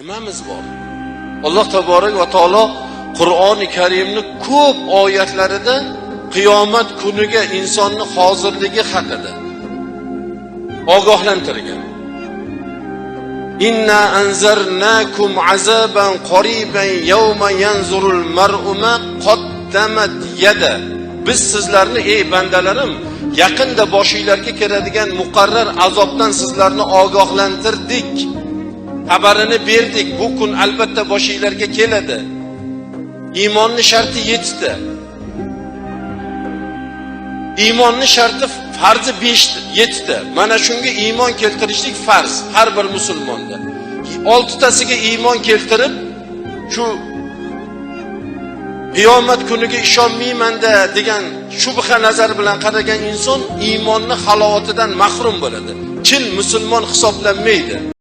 nimamiz bor? Alloh taborak va taolo qur'oni karimni ko'p oyatlarida qiyomat kuniga insonni hozirligi haqida ogohlantirgan. Inna anzarnakum azaban qoriban yawma yanzurul mar'u ma qaddamat yada. Biz sizlarni ey bandalarim yaqinda boshinglarga keladigan muqarrar azobdan sizlarni ogohlantirdik. Xabarini berdik. Bu kun albatta boshinglarga keladi. Iymonni sharti yettita iymonni sharti farzi beshta yettita mana shunga iymon keltirishlik farz har bir musulmonda. Oltitasiga iymon keltirib shu qiyomat kuniga ishonmaymanda degan shubha nazar bilan qaragan inson iymonni halovatidan mahrum bo'ladi. Chin musulmon hisoblanmaydi.